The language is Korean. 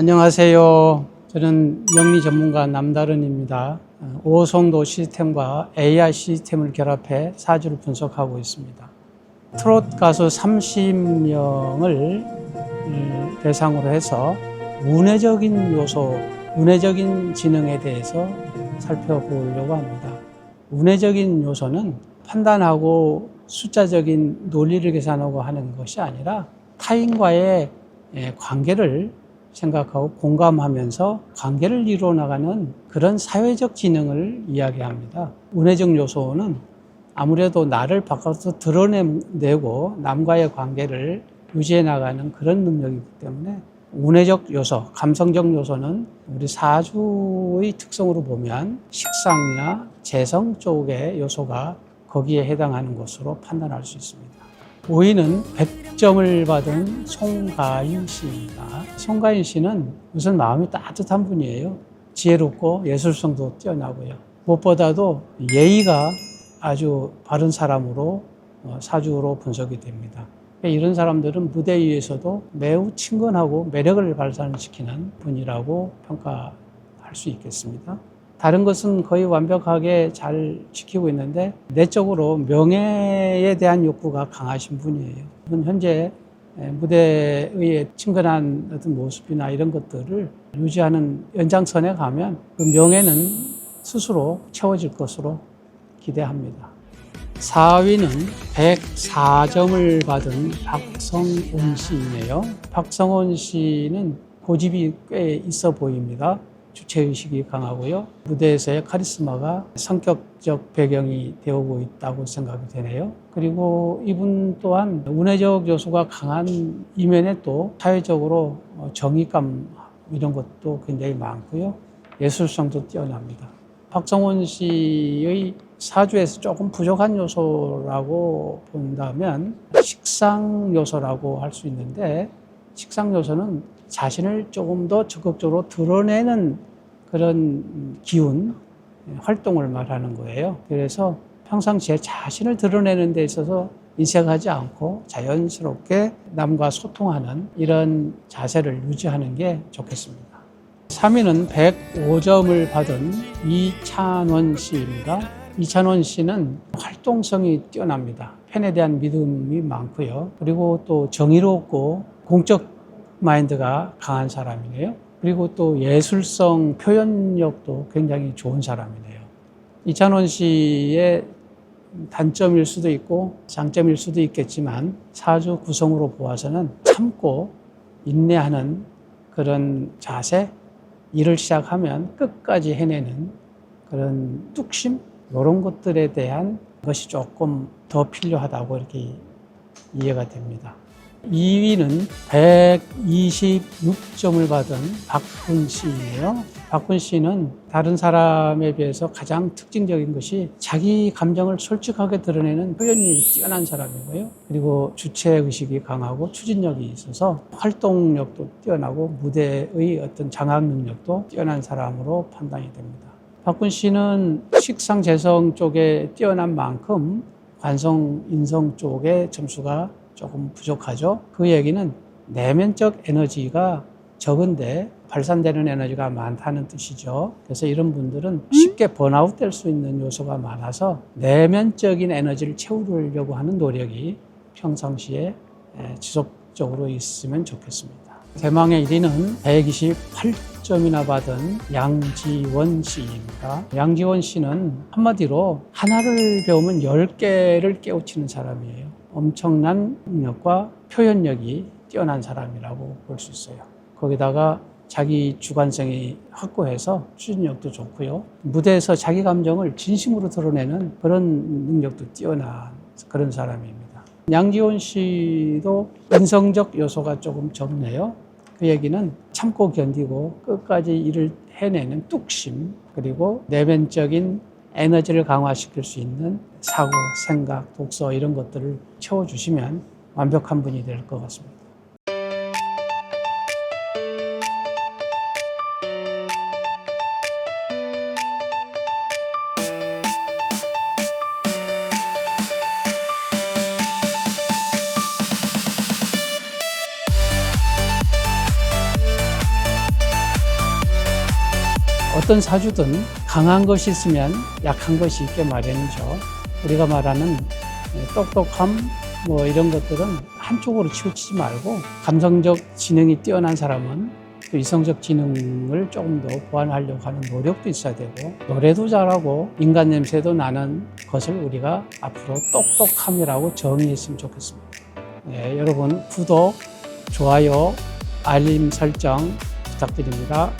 안녕하세요. 저는 영리 전문가 남다른입니다. 어, 오송도 시스템과 AI 시스템을 결합해 사주를 분석하고 있습니다. 트롯 가수 30명을 대상으로 해서 운해적인 요소, 운해적인 지능에 대해서 살펴보려고 합니다. 운해적인 요소는 판단하고 숫자적인 논리를 계산하고 하는 것이 아니라 타인과의 예, 관계를 생각하고 공감하면서 관계를 이루어 나가는 그런 사회적 지능을 이야기합니다. 운해적 요소는 아무래도 나를 바꿔서 드러내고 남과의 관계를 유지해 나가는 그런 능력이기 때문에 운해적 요소, 감성적 요소는 우리 사주의 특성으로 보면 식상이나 재성 쪽의 요소가 거기에 해당하는 것으로 판단할 수 있습니다. 5위는 100점을 받은 송가인 씨입니다. 송가인 씨는 우선 마음이 따뜻한 분이에요. 지혜롭고 예술성도 뛰어나고요. 무엇보다도 예의가 아주 바른 사람으로 어, 사주로 분석이 됩니다. 이런 사람들은 무대 위에서도 매우 친근하고 매력을 발산시키는 분이라고 평가할 수 있겠습니다. 다른 것은 거의 완벽하게 잘 지키고 있는데 내적으로 명예에 대한 욕구가 강하신 분이에요. 현재 무대의 친근한 어떤 모습이나 이런 것들을 유지하는 연장선에 가면 그 명예는 스스로 채워질 것으로 기대합니다. 4위는 104점을 받은 박성온 씨이네요. 박성온 씨는 고집이 꽤 있어 보입니다. 주체의식이 강하고요. 무대에서의 카리스마가 성격적 배경이 되어오고 있다고 생각이 되네요. 그리고 이분 또한 운해적 요소가 강한 이면에 또 사회적으로 정의감 이런 것도 굉장히 많고요. 예술성도 뛰어납니다. 박성원 씨의 사주에서 조금 부족한 요소라고 본다면 식상 요소라고 할 수 있는데 식상 요소는 자신을 조금 더 적극적으로 드러내는 그런 기운, 활동을 말하는 거예요. 그래서 평상시에 자신을 드러내는 데 있어서 인색하지 않고 자연스럽게 남과 소통하는 이런 자세를 유지하는 게 좋겠습니다. 3위는 105점을 받은 이찬원 씨입니다. 이찬원 씨는 활동성이 뛰어납니다. 팬에 대한 믿음이 많고요. 그리고 또 정의롭고 공적 마인드가 강한 사람이네요. 그리고 또 예술성 표현력도 굉장히 좋은 사람이네요. 이찬원 씨의 단점일 수도 있고 장점일 수도 있겠지만 사주 구성으로 보아서는 참고 인내하는 그런 자세, 일을 시작하면 끝까지 해내는 그런 뚝심, 이런 것들에 대한 것이 조금 더 필요하다고 이렇게 이해가 됩니다. 2위는 126점을 받은 박훈 씨이에요. 박훈 씨는 다른 사람에 비해서 가장 특징적인 것이 자기 감정을 솔직하게 드러내는 표현이 뛰어난 사람이고요. 그리고 주체 의식이 강하고 추진력이 있어서 활동력도 뛰어나고 무대의 어떤 장악 능력도 뛰어난 사람으로 판단이 됩니다. 박훈 씨는 식상 재성 쪽에 뛰어난 만큼 관성 인성 쪽에 점수가 조금 부족하죠. 그 얘기는 내면적 에너지가 적은데 발산되는 에너지가 많다는 뜻이죠. 그래서 이런 분들은 쉽게 번아웃 될 수 있는 요소가 많아서 내면적인 에너지를 채우려고 하는 노력이 평상시에 지속적으로 있으면 좋겠습니다. 대망의 1위는 128점이나 받은 양지원 씨입니다. 양지원 씨는 한마디로 하나를 배우면 10개를 깨우치는 사람이에요. 엄청난 능력과 표현력이 뛰어난 사람이라고 볼 수 있어요. 거기다가 자기 주관성이 확고해서 추진력도 좋고요. 무대에서 자기 감정을 진심으로 드러내는 그런 능력도 뛰어난 그런 사람입니다. 양지원 씨도 인성적 요소가 조금 적네요. 그 얘기는 참고 견디고 끝까지 일을 해내는 뚝심, 그리고 내면적인 에너지를 강화시킬 수 있는 사고, 생각, 독서 이런 것들을 채워주시면 완벽한 분이 될 것 같습니다. 어떤 사주든 강한 것이 있으면 약한 것이 있게 마련이죠. 우리가 말하는 똑똑함 뭐 이런 것들은 한쪽으로 치우치지 말고 감성적 지능이 뛰어난 사람은 또 이성적 지능을 조금 더 보완하려고 하는 노력도 있어야 되고 노래도 잘하고 인간 냄새도 나는 것을 우리가 앞으로 똑똑함이라고 정의했으면 좋겠습니다. 네, 여러분 구독, 좋아요, 알림 설정 부탁드립니다.